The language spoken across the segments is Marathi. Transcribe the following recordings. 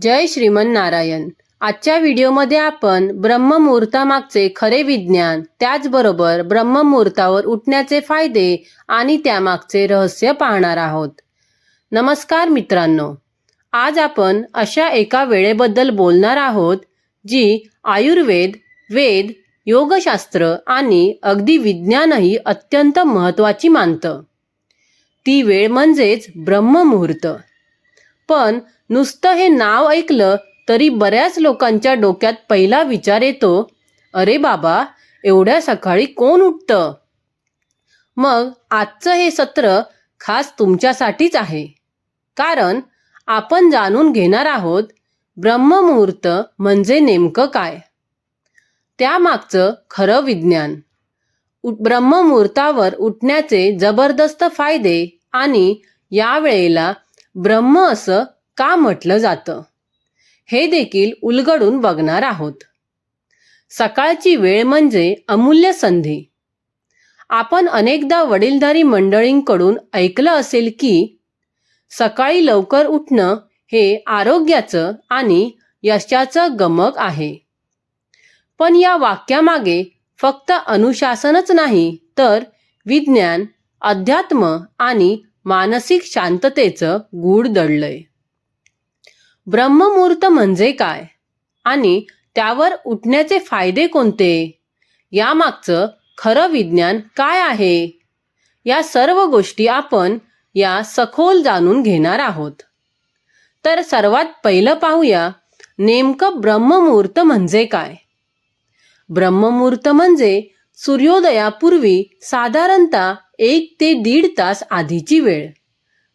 जय श्रीमन्नारायण. आजच्या व्हिडिओमध्ये आपण ब्रह्ममुहूर्तामागचे खरे विज्ञान त्याचबरोबर ब्रह्ममुहूर्तावर उठण्याचे फायदे आणि त्यामागचे रहस्य पाहणार आहोत. नमस्कार मित्रांनो. आज आपण अशा एका वेळेबद्दल बोलणार आहोत जी आयुर्वेद वेद योगशास्त्र आणि अगदी विज्ञानही अत्यंत महत्त्वाची मानतं. ती वेळ म्हणजेच ब्रह्ममुहूर्त. पण नुसतं हे नाव ऐकलं तरी बऱ्याच लोकांच्या डोक्यात पहिला विचार येतो अरे बाबा एवढ्या सकाळी कोण उठतं? मग आजचं हे सत्र खास तुमच्यासाठीच आहे कारण आपण जाणून घेणार आहोत ब्रह्ममुहूर्त म्हणजे नेमकं काय. त्यामागचं खरं विज्ञान. उ- ब्रह्ममुहूर्तावर उठण्याचे जबरदस्त फायदे आणि या वेळेला ब्रह्म असं का म्हटलं जातं? हे देखील उलगडून बघणार आहोत. सकाळची वेळ म्हणजे अमूल्य संधी. आपण अनेकदा वडीलधारी मंडळींकडून ऐकलं असेल की सकाळी लवकर उठणं हे आरोग्याचं आणि यशाचं गमक आहे. पण या वाक्यामागे फक्त अनुशासनच नाही तर विज्ञान अध्यात्म आणि मानसिक शांततेचं गूढ दडलंय. ब्रह्ममुहूर्त म्हणजे काय? आणि त्यावर उठण्याचे फायदे कोणते? यामागचं खरं विज्ञान काय आहे? या सर्व गोष्टी आपण या सखोल जाणून घेणार आहोत. तर सर्वात पहिलं पाहूया नेमकं ब्रह्ममुहूर्त म्हणजे काय? ब्रह्ममुहूर्त म्हणजे सूर्योदयापूर्वी साधारणतः एक ते दीड तास आधीची वेळ.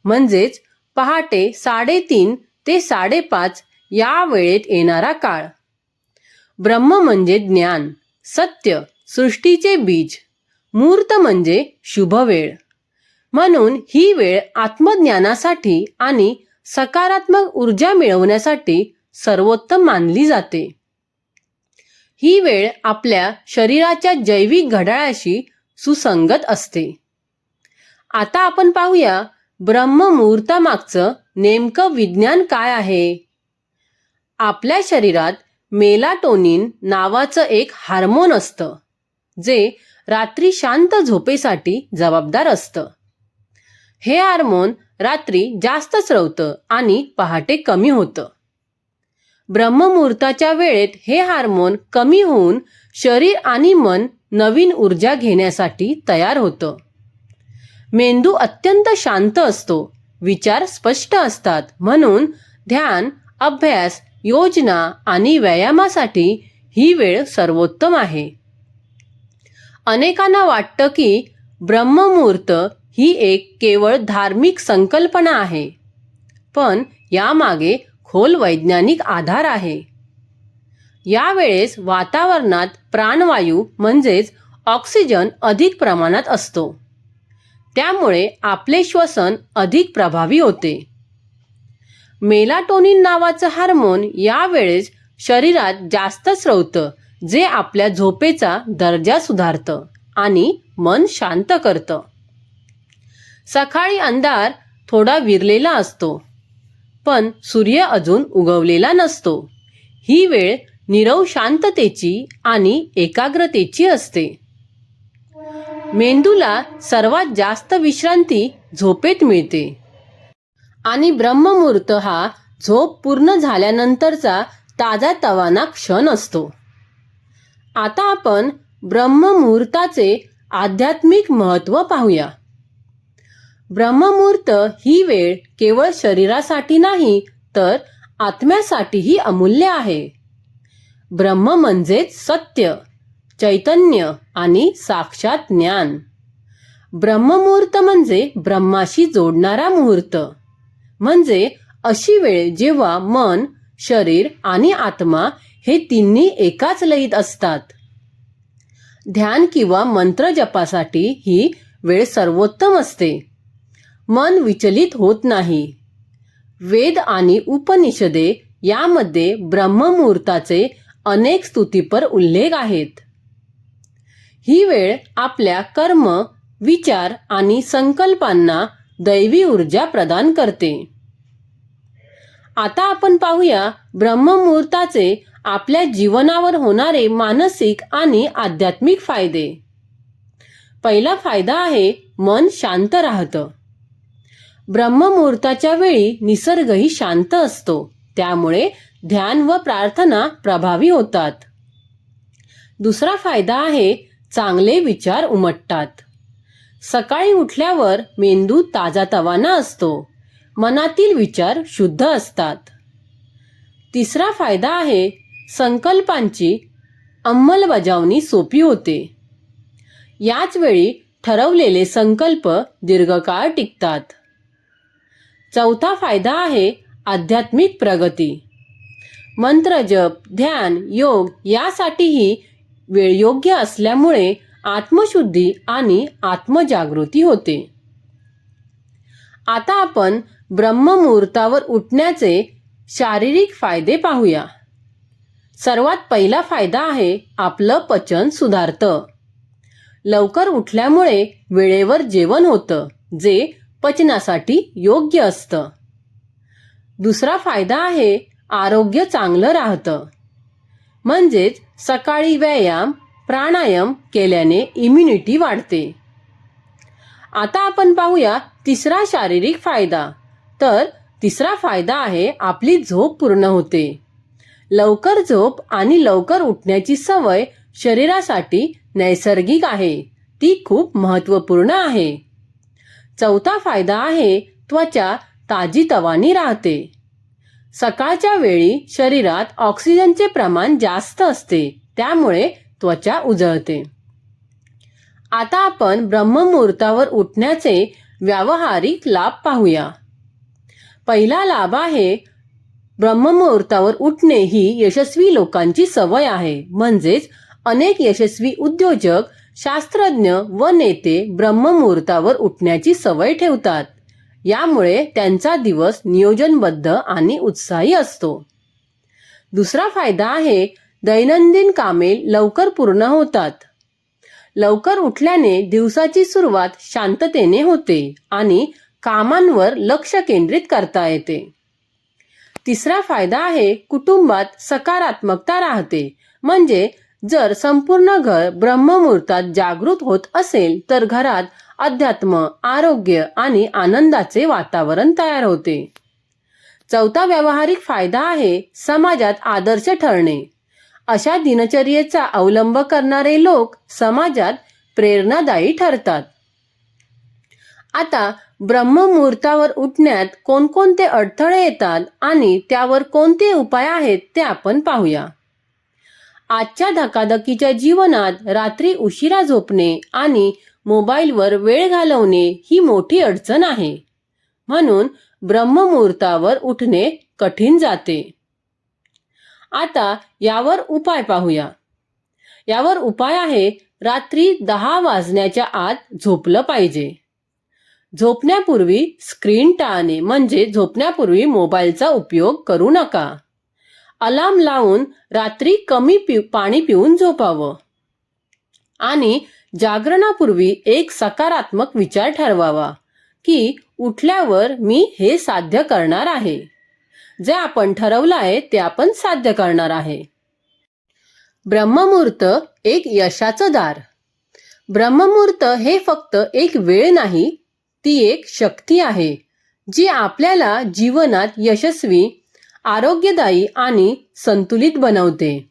म्हणजेच पहाटे साडेतीन ते साडेपाच या वेळेत येणारा काळ. ब्रह्म म्हणजे ज्ञान सत्य सृष्टीचे बीज. मूर्त म्हणजे शुभ वेळ. म्हणून ही वेळ आत्मज्ञानासाठी आणि सकारात्मक ऊर्जा मिळवण्यासाठी सर्वोत्तम मानली जाते. ही वेळ आपल्या शरीराच्या जैविक घड्याळाशी सुसंगत असते. आता आपण पाहूया ब्रह्ममुहूर्तामागचं नेमकं विज्ञान काय आहे. आपल्या शरीरात मेलाटोनिन नावाचं एक हार्मोन असतं जे रात्री शांत झोपेसाठी जबाबदार असतं. हे हार्मोन रात्री जास्त स्रवतं आणि पहाटे कमी होतं. ब्रह्ममुहूर्ताच्या वेळेत हे हार्मोन कमी होऊन शरीर आणि मन नवीन ऊर्जा घेण्यासाठी तयार होतं. मेंदू अत्यंत शांत असतो. विचार स्पष्ट असतात. म्हणून ध्यान अभ्यास योजना आणि व्यायामासाठी ही वेळ सर्वोत्तम आहे. अनेकांना वाटतं की ब्रह्ममुहूर्त ही एक केवळ धार्मिक संकल्पना आहे. पण यामागे खोल वैज्ञानिक आधार आहे. यावेळेस वातावरणात प्राणवायू म्हणजेच ऑक्सिजन अधिक प्रमाणात असतो. त्यामुळे आपले श्वसन अधिक प्रभावी होते. मेलाटोनिन नावाचं हार्मोन यावेळेस शरीरात जास्त स्रवतं जे आपल्या झोपेचा दर्जा सुधारतं आणि मन शांत करतं. सकाळी अंधार थोडा विरलेला असतो पण सूर्य अजून उगवलेला नसतो. ही वेळ निरव शांततेची आणि एकाग्रतेची असते. मेंदूला सर्वात जास्त विश्रांती झोपेत मिळते. आणि ब्रह्ममुहूर्त हा झोप पूर्ण झाल्यानंतरचा ताजा तवाना क्षण असतो. आता आपण ब्रह्ममुहूर्ताचे आध्यात्मिक महत्त्व पाहूया. ब्रह्ममुहूर्त ही वेळ केवळ शरीरासाठी नाही तर आत्म्यासाठीही अमूल्य आहे. ब्रह्म म्हणजेच सत्य. चैतन्य आणि साक्षात ज्ञान. ब्रह्ममुहूर्त म्हणजे ब्रह्माशी जोडणारा मुहूर्त. म्हणजे अशी वेळ जेव्हा मन शरीर आणि आत्मा हे तिन्ही एकाच लयीत असतात. ध्यान किंवा मंत्र जपासाठी ही वेळ सर्वोत्तम असते. मन विचलित होत नाही. वेद आणि उपनिषदे यामध्ये ब्रह्ममुहूर्ताचे अनेक स्तुतीपर उल्लेख आहेत. ही वेळ आपल्या कर्म विचार आणि संकल्पांना दैवी ऊर्जा प्रदान करते. आता आपण पाहूया ब्रह्ममुहूर्ताचे आपल्या जीवनावर होणारे मानसिक आणि आध्यात्मिक फायदे. पहिला फायदा आहे मन शांत राहतं. ब्रह्ममुहूर्ताच्या वेळी निसर्गही शांत असतो. त्यामुळे ध्यान व प्रार्थना प्रभावी होतात. दुसरा फायदा आहे चांगले विचार उमटतात. सकाळी उठल्यावर मेंदू ताजातवाना असतो. मनातील विचार शुद्ध असतात. तिसरा फायदा आहे संकल्पांची अंमलबजावणी सोपी होते. याच वेळी ठरवलेले संकल्प दीर्घकाळ टिकतात. चौथा फायदा आहे आध्यात्मिक प्रगती. मंत्र जप ध्यान योग यासाठीही वेळ योग्य असल्यामुळे आत्मशुद्धी आणि आत्मजागृती होते. आता आपण ब्रह्ममुहूर्तावर उठण्याचे शारीरिक फायदे पाहूया. सर्वात पहिला फायदा आहे आपलं पचन सुधारतं. लवकर उठल्यामुळे वेळेवर जेवण होतं जे पचनासाठी योग्य असतं. दुसरा फायदा आहे आरोग्य चांगलं राहतं. म्हणजेच सकाळी व्यायाम प्राणायाम केल्याने इम्युनिटी वाढते. आता आपण पाहूया तिसरा शारीरिक फायदा. तर तिसरा फायदा आहे आपली झोप पूर्ण होते. लवकर झोप आणि लवकर उठण्याची सवय शरीरासाठी नैसर्गिक आहे. ती खूप महत्त्वपूर्ण आहे. चौथा फायदा आहे त्वचा ताजीतवानी राहते. सकाळच्या वेळी शरीरात ऑक्सिजनचे प्रमाण जास्त असते त्यामुळे त्वचा उजळते. आता आपण ब्रह्ममुहूर्तावर उठण्याचे व्यावहारिक लाभ पाहूया. पहिला लाभ आहे ब्रह्ममुहूर्तावर उठणे ही यशस्वी लोकांची सवय आहे. म्हणजेच अनेक यशस्वी उद्योजक शास्त्रज्ञ व नेते ब्रह्ममुहूर्तावर उठण्याची सवय ठेवतात. यामुळे त्यांचा दिवस नियोजनबद्ध आणि उत्साही असतो. दुसरा फायदा आहे दैनंदिन कामे लवकर पूर्ण होतात. लवकर उठल्याने दिवसाची सुरुवात शांततेने होते आणि कामांवर लक्ष केंद्रित करता येते. तिसरा फायदा आहे कुटुंबात सकारात्मकता राहते म्हणजे जर संपूर्ण घर ब्रह्ममुहूर्तात जागृत होत असेल तर घरात अध्यात्म आरोग्य आणि आनंदाचे वातावरण तयार होते. चौथा व्यावहारिक फायदा आहे समाजात आदर्श ठरणे. अशा दिनचर्येचा अवलंब करणारे लोक समाजात प्रेरणादायी ठरतात. आता ब्रह्ममुहूर्तावर उठण्यात कोणकोणते अडथळे येतात आणि त्यावर कोणते उपाय आहेत ते आपण पाहूया. आजच्या धकाधकीच्या जीवनात रात्री उशिरा झोपणे आणि मोबाईलवर वेळ घालवणे ही मोठी अडचण आहे. म्हणून ब्रह्ममुहूर्तावर उठणे कठीण जाते. आता यावर उपाय पाहूया. यावर उपाय आहे रात्री दहा वाजण्याच्या आत झोपलं पाहिजे. झोपण्यापूर्वी स्क्रीन टाळणे म्हणजे झोपण्यापूर्वी मोबाईलचा उपयोग करू नका. अलार्म लावून रात्री कमी पि पाणी पिऊन झोपावं. आणि जागरणापूर्वी एक सकारात्मक विचार ठरवावा की उठल्यावर मी हे साध्य करणार आहे. जे आपण ठरवलं आहे ते आपण साध्य करणार आहे. ब्रह्ममुहूर्त एक यशाचं दार. ब्रह्ममुहूर्त हे फक्त एक वेळ नाही ती एक शक्ती आहे जी आपल्याला जीवनात यशस्वी आरोग्यदायी आणि संतुलित बनवते.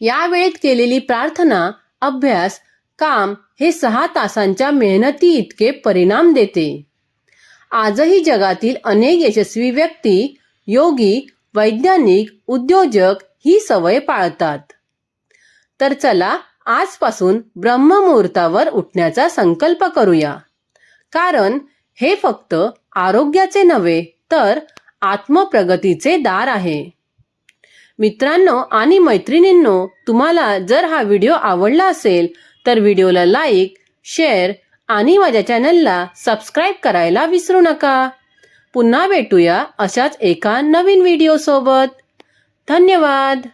या वेळेत केलेली प्रार्थना अभ्यास काम हे सहा तासांच्या मेहनती इतके परिणाम देते. आजही जगातील अनेक यशस्वी व्यक्ती योगी वैज्ञानिक उद्योजक ही सवय पाळतात. तर चला आजपासून ब्रह्ममुहूर्तावर उठण्याचा संकल्प करूया. कारण हे फक्त आरोग्याचे नव्हे तर आत्मप्रगतीचे दार आहे. मित्रांनो आणि मैत्रिणींनो तुम्हाला जर हा व्हिडिओ आवडला असेल तर व्हिडिओला लाईक शेअर आणि माझ्या चॅनलला सबस्क्राईब करायला विसरू नका. पुन्हा भेटूया अशाच एका नवीन व्हिडिओसोबत. धन्यवाद!